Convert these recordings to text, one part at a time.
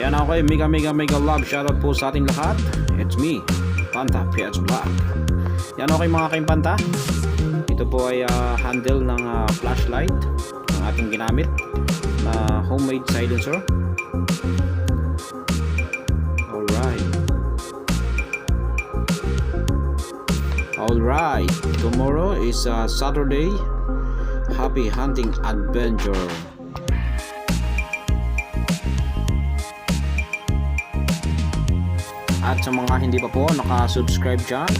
Yan okay, mega mega mega love shoutout po sa ating lahat. It's me, Panta PH Black. Yan okay mga kaimpanta. Ito po ay ah, handle ng ah, flashlight ng ating ginamit na homemade silencer. Alright. Alright. Tomorrow is uh, Saturday. Happy hunting adventure. At sa mga hindi pa po naka-subscribe dyan,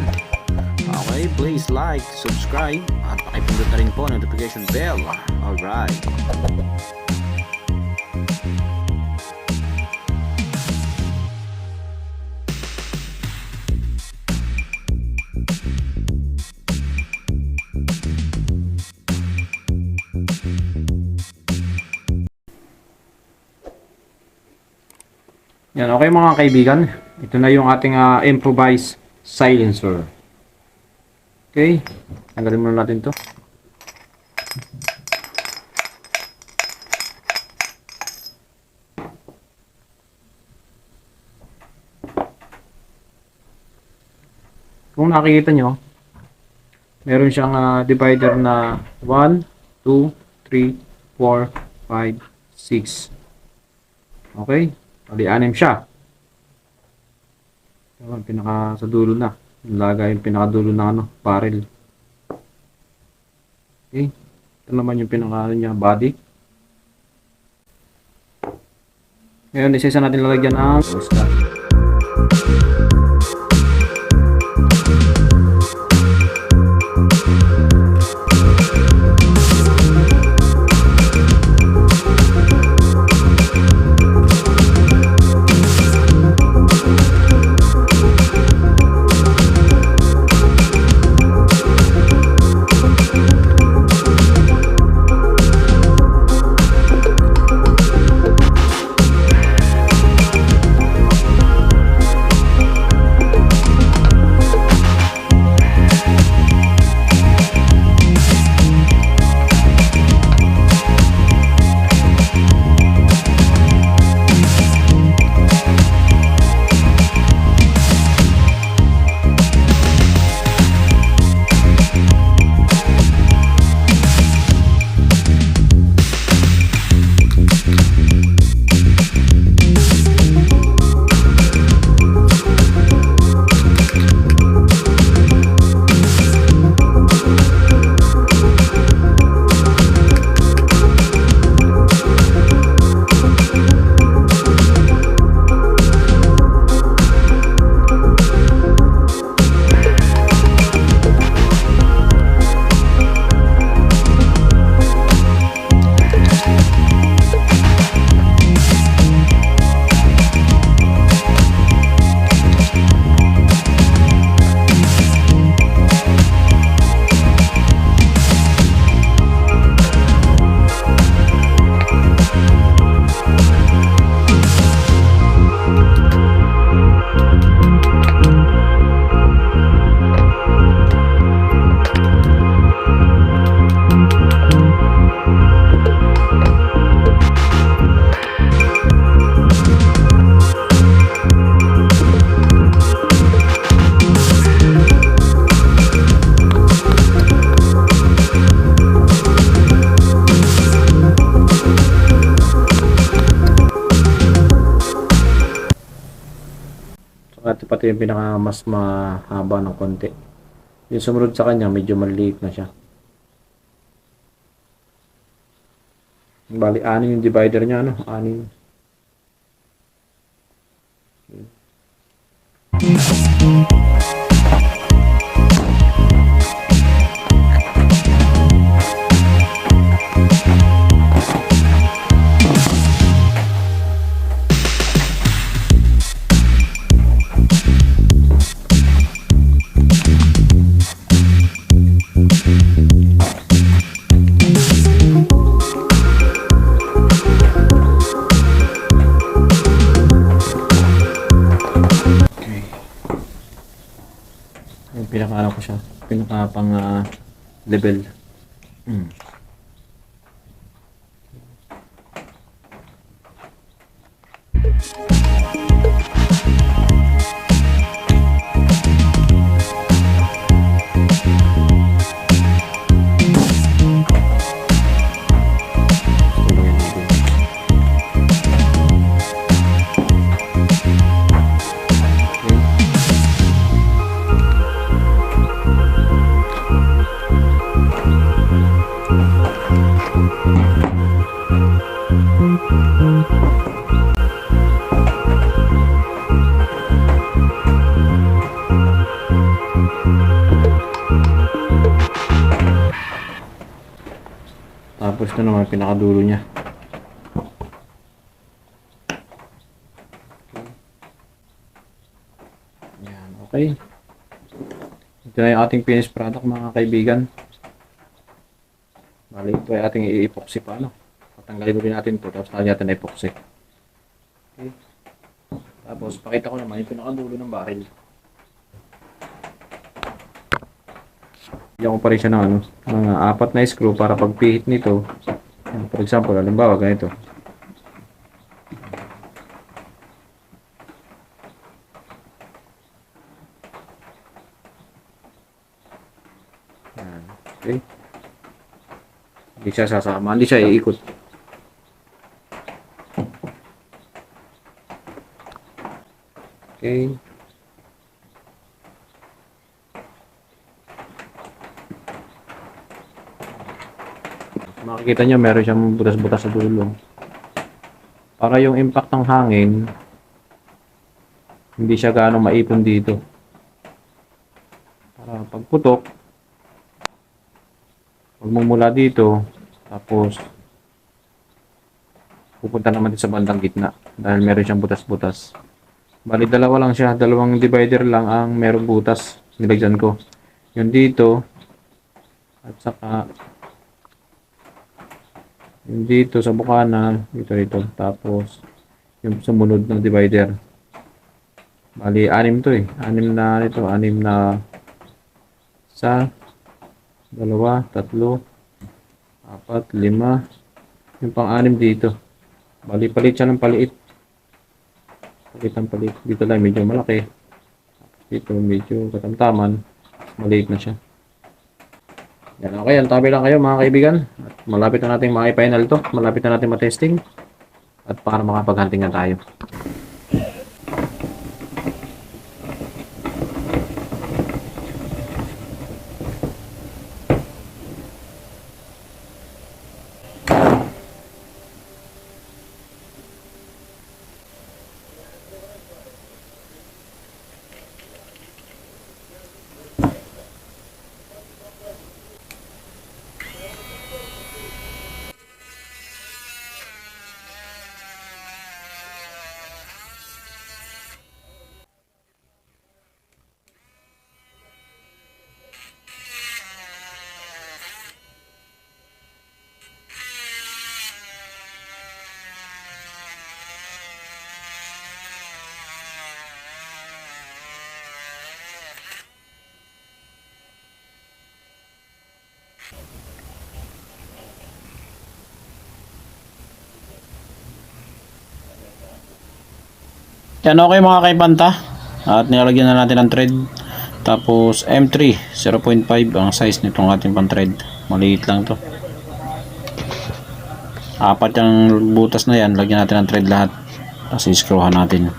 okay, please like, subscribe, at pakipindot na rin po notification bell. Alright. Yan, okay mga kaibigan. Ito na yung ating ah, improvised silencer. Okay. Tanggalin muna natin to. Kung nakikita nyo, meron siyang ah, divider na 1, 2, 3, 4, 5, 6. Okay? Bali, anim siya. Ayan, pinaka sa dulo na. Lagay yung pinaka dulo na ano, barrel. Okay. Ito naman yung pinaka ano niya, body. Ngayon, isa-isa natin lalagyan ng Oscar. Ito yung pinaka mas mahaba ng konti. Yung sumunod sa kanya, medyo maliit na siya. Bali, anin yung divider niya, ano? Anin. Okay. Pang ah, level. Mm. Tapos na naman pinakadulo niya. Yan, okay. Ito na yung ating finished product mga kaibigan. Bali, ito ay ating i-epoxy pa, ano? Patanggalin ulit natin ito, tapos lagyan natin na epoxy. Okay. Tapos, pakita ko naman yung pinakadulo ng baril. Bigyan ko pa rin siya ng ano, mga apat na screw para pagpihit nito. For example, halimbawa ganito. Okay. Hindi siya sasama, hindi siya iikot. Okay. Makikita nyo meron siyang butas-butas sa dulo. Para yung impact ng hangin hindi siya gaano maipon dito. Para pagputok magmumula dito tapos pupunta naman din sa bandang gitna. Dahil meron siyang butas-butas. Bali dalawa lang siya. Dalawang divider lang ang merong butas. Nilagyan ko. Yung dito at saka yung dito sa bukana, dito dito. Tapos, yung sumunod na divider. Bali, anim to eh. Anim na nito. Anim na isa, dalawa, tatlo, apat, lima. Yung pang-anim dito. Bali, palit siya ng paliit. Palit ng palit. Dito lang, medyo malaki. Dito, medyo katamtaman. Maliit na siya. Yan, okay. Ang tabi lang kayo mga kaibigan. At malapit na natin ma-final to. Malapit na natin ma-testing. At para makapag-hunting na tayo. Yan okay mga kaibanta. At nilalagyan na natin ng thread. Tapos M3 0.5 ang size nitong ating pang thread. Maliit lang to. Apat yung butas na yan. Lagyan natin ng thread lahat. Tapos i-screwhan natin.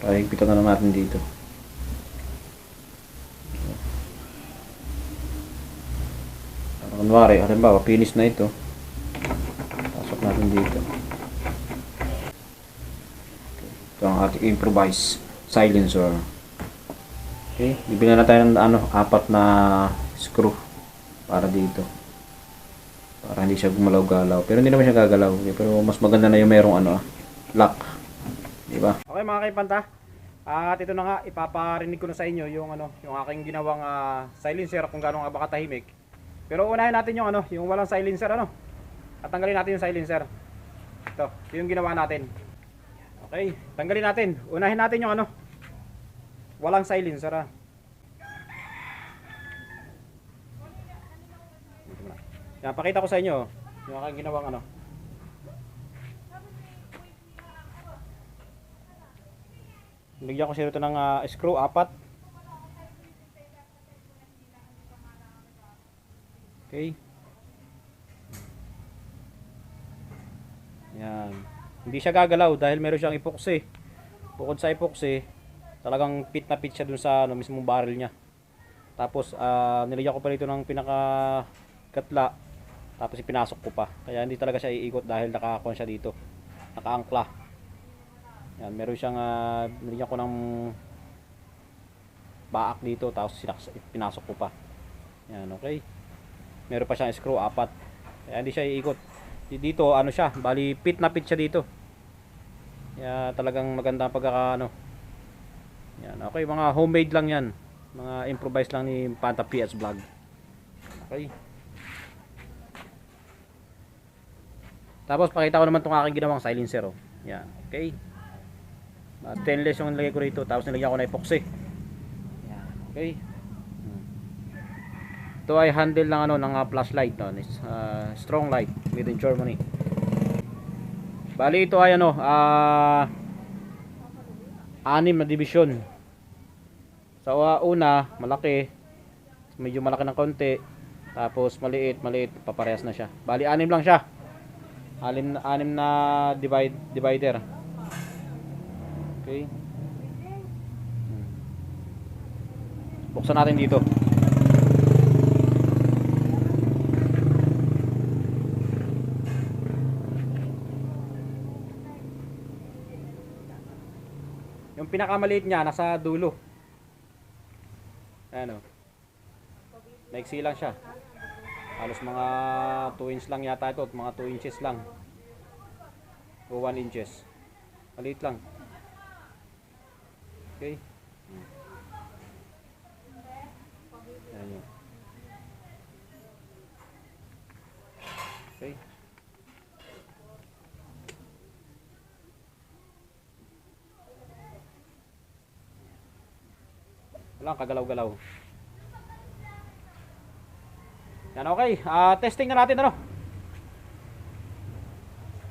Para higpitan na lang natin dito. Kunwari, halimbawa, finish na ito. Pasok natin dito. Ito ang ating improvise. silencer. Okay, bibili na tayo ng ano, apat na screw para dito. Para hindi siya gumalaw-galaw. Pero hindi naman siya gagalaw. Okay, pero mas maganda na yung merong ano, ah, lock. Di ba? Okay mga kaipanta. At ito na nga, ipaparinig ko na sa inyo yung ano, yung aking ginawang ah, silencer kung gaano nga ba katahimik. Pero unahin natin yung ano, yung walang silencer ano. At tanggalin natin yung silencer. Ito, yung ginawa natin. Okay, tanggalin natin. Unahin natin yung ano, walang silencer ah. Yan, pakita ko sa inyo oh, yung aking ginawang ano. Bigyan ko siya ito ng ah, screw, apat. Okay. Yan. Hindi siya gagalaw dahil meron siyang epoxy. Bukod sa epoxy, talagang pit na pit siya dun sa ano, mismong barrel niya. Tapos, ah, nilagyan ko pa rito ng pinaka katla. Tapos ipinasok ko pa. Kaya hindi talaga siya iikot dahil nakakon siya dito. Nakaangkla. Yan, meron siyang uh, nilagyan ko ng baak dito tapos sinaks, pinasok ko pa. Yan, okay. Meron pa siyang screw apat. Kaya hindi siya iikot. Di- Dito ano siya, bali pit na pit siya dito. Kaya talagang maganda ang pagkaka ano. Yan, okay, mga homemade lang 'yan. Mga improvise lang ni Panta PS Vlog. Okay. Tapos pakita ko naman tong aking ginawang silencer oh. Yan, okay. Uh, stainless yung nilagay ko rito tapos nilagyan ko na epoxy. Yan, okay. Hmm. Ito ay handle ng ano ng uh, flashlight no, uh, strong light made in Germany. Bali ito ay ano, ah anim na division. Sa uh, una, malaki. Medyo malaki ng konti. Tapos maliit, maliit, paparehas na siya. Bali anim lang siya. Anim, anim na divide, divider. Okay. Hmm. Buksan natin dito. Yung pinakamaliit niya nasa dulo. Ano? Maiksi lang siya. Halos mga 2 inch lang yata ito, mga 2 inches lang. O 1 inches. Maliit lang. Okay. Ayan yun. Okay. Walang kagalaw-galaw. Yan okay. Ah, testing na natin ano.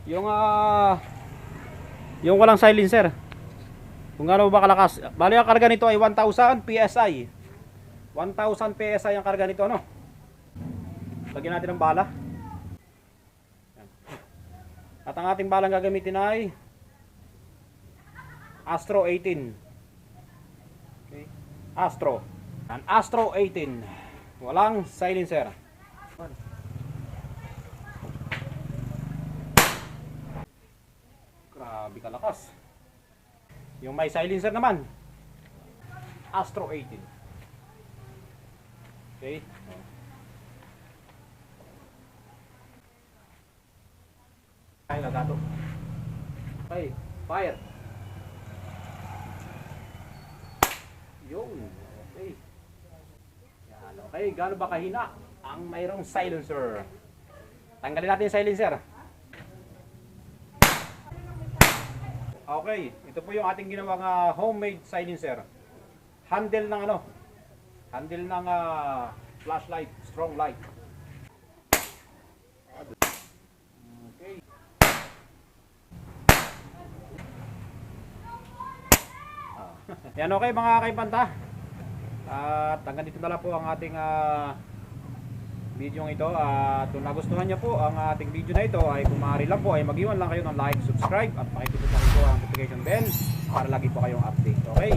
Yung ah yung walang silencer. Kung ano ba kalakas. Bali ang karga nito ay 1000 PSI. 1000 PSI ang karga nito ano. Lagyan natin ng bala. At ang ating balang gagamitin ay Astro 18. Okay. Astro. An Astro 18. Walang silencer. Grabe kalakas. Yung may silencer naman. Astro 18. Okay. Ay, nagato. Okay, fire. Yun. Okay. Yan, okay. Gaano ba kahina ang mayroong silencer? Tanggalin natin yung silencer. Okay, ito po yung ating ginawang ah, homemade silencer. Handle ng ano? Handle ng ah, flashlight, strong light. Okay. Ah. Yan okay mga kaibanta. At hanggang dito na lang po ang ating ah, video ito. At kung nagustuhan niyo po ang ating video na ito ay kung lang po ay mag-iwan lang kayo ng like, subscribe at po ang notification bell para lagi po kayong update. Okay?